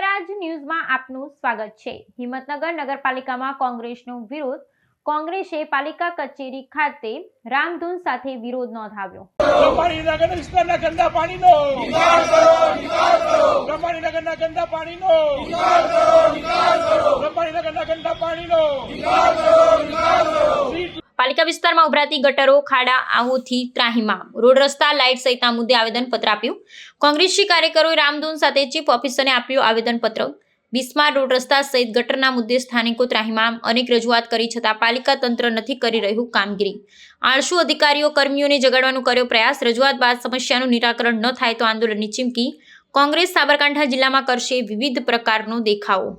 ન્યૂઝમાં આપનું સ્વાગત છે. હિંમતનગર નગરપાલિકામાં કોંગ્રેસનો વિરોધ. કોંગ્રેસે પાલિકા કચેરી ખાતે રામધૂન સાથે વિરોધ નોંધાવ્યો. બ્રહ્માણીનગર વિસ્તારના ગંદા પાણીનો. બ્રહ્માણીનગરના ગંદા પાણીનો. બ્રહ્માણીનગરના ગંદા પાણીનો. પાલિકા વિસ્તારમાં ઉભરાતી ગટરો, ખાડા આહુથી ત્રાહીમામ રોડ રસ્તા, લાઇટ સહિતના મુદ્દે આવેદનપત્ર આપ્યું. કોંગ્રેસી કાર્યકરોએ રામધૂન સાથે ચીફ ઓફિસરને આપ્યું આવેદનપત્ર. બિસ્માર રોડ રસ્તા સહિત ગટરના મુદ્દે સ્થાનિકો ત્રાહીમામ અનેક રજૂઆત કરી છતાં પાલિકા તંત્ર નથી કરી રહ્યું કામગીરી. આળસુ અધિકારીઓ, કર્મીઓને જગાડવાનો કર્યો પ્રયાસ. રજૂઆત બાદ સમસ્યાનું નિરાકરણ ન થાય તો આંદોલનની ચીમકી કોંગ્રેસ સાબરકાંઠા જિલ્લામાં કરશે વિવિધ પ્રકારનો દેખાવો.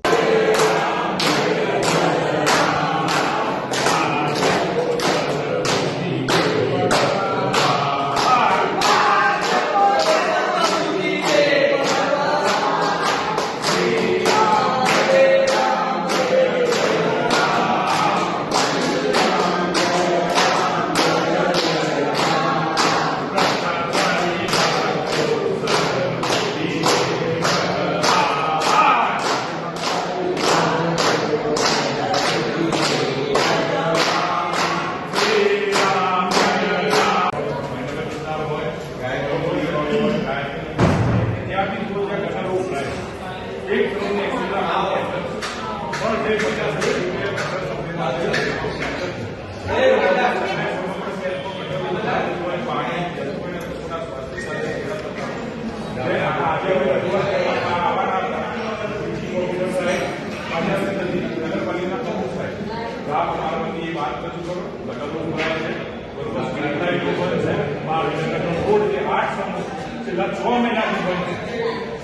છેલ્લા છ મહિનાથી બંધ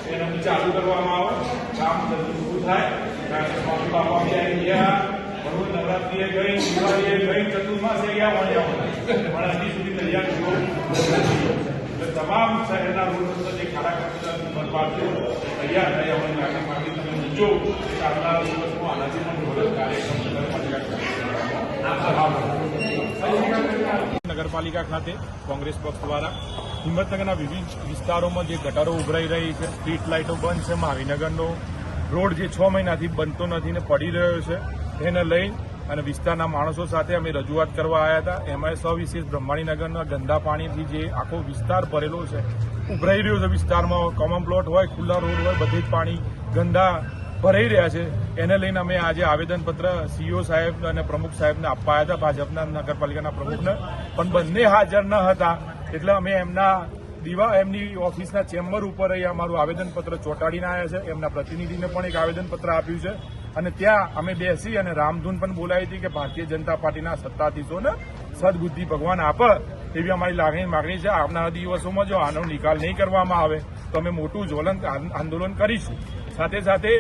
છે એને ચાલુ કરવામાં આવે કામ જલ્દી પૂરું થાય કારણ કે સ્વામી બાપા બી આવી ગયા બરોબર ગઈ, દિવાળીએ ગઈ, ચતુર્માસે ગયા વણ્યા પણ હજી સુધી તૈયાર થયો. એટલે તમામ શહેરના રોડ જે ખાડા ખાડા બરબાદ થયો તૈયાર થયા હોય આગળ માંગી તમે નીચો આવનારા દિવસમાં આનાથી પણ વધુ કાર્યક્રમ નગરપાલિકા ખાતે કોંગ્રેસ પક્ષ દ્વારા હિંમતનગરના વિવિધ વિસ્તારોમાં જે ગટરો ઉભરાઈ રહી છે, સ્ટ્રીટ લાઇટો બંધ છે, મહાવીનગરનો રોડ જે છ મહિનાથી બનતો નથી ને પડી રહ્યો છે એને લઈ અને વિસ્તારના માણસો સાથે અમે રજૂઆત કરવા આવ્યા હતા. એમાં સવિશેષ બ્રહ્માણીનગરના ગંદા પાણીથી જે આખો વિસ્તાર ભરેલો છે, ઉભરાઈ રહ્યો છે વિસ્તારમાં. કોમન પ્લોટ હોય, ખુલ્લા રોડ હોય, બધે જ પાણી ગંદા ભરાઈ રહ્યા છે. એને લઈને અમે આજે આવેદનપત્ર સીઓ સાહેબ અને પ્રમુખ સાહેબને આપવા હતા. ભાજપના નગરપાલિકાના પ્રમુખને. પણ બંને હાજર ન હતા. એટલે અમે એમના દીવા, એમની ઓફિસના ચેમ્બર ઉપર અમારું આવેદનપત્ર ચોંટાડીને આવ્યા છે. એમના પ્રતિનિધિને પણ એક આવેદનપત્ર આપ્યું છે. અને ત્યાં અમે બેસી અને રામધૂન પણ બોલાવી હતી કે ભારતીય જનતા પાર્ટીના સત્તાધીશોને સદબુદ્ધિ ભગવાન આપે એવી અમારી લાગણી માગણી છે. આવનારા દિવસોમાં જો આનો નિકાલ નહીં કરવામાં આવે, તો અમે મોટું જ્વલંત આંદોલન કરીશું. સાથે સાથે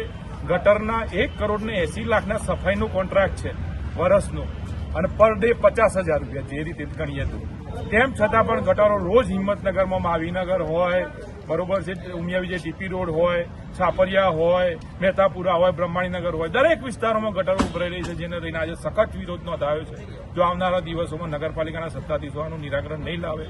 ગટરના એક કરોડ ને એસી લાખના સફાઈનો કોન્ટ્રાક્ટ છે વર્ષનો અને પર ડે પચાસ હજાર રૂપિયા, જે રીતે ગણીએ તો. તેમ છતાં પણ ગટરો રોજ હિંમતનગરમાં માવીનગર હોય બરોબર છે? ઉમિયા વિજય ટીપી રોડ હોય છાપરિયા હોય મહેતાપુરા હોય બ્રહ્માણીનગર હોય દરેક વિસ્તારોમાં ગટરો ઉભરાઈ રહી છે જેને લઈને આજે સખત વિરોધ નોંધાયો છે. જો આવનારા દિવસોમાં નગરપાલિકાના સત્તાધીશો આનું નિરાકરણ નહીં લાવે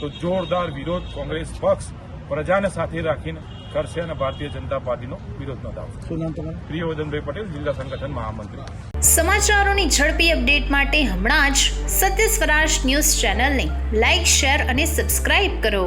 તો જોરદાર વિરોધ કોંગ્રેસ પક્ષ પ્રજાને સાથે રાખીને કરશે અને ભારતીય જનતા પાર્ટીનો વિરોધ નોંધાવશે. શું નામ તમારું? પ્રિયવર્ધનભાઈ પટેલ જિલ્લા સંગઠન મહામંત્રી. સમાચારોની ઝડપી અપડેટ માટે હમણાં જ સત્ય સ્વરાજ ન્યૂઝ ચેનલને લાઇક શેર અને સબસ્ક્રાઇબ કરો.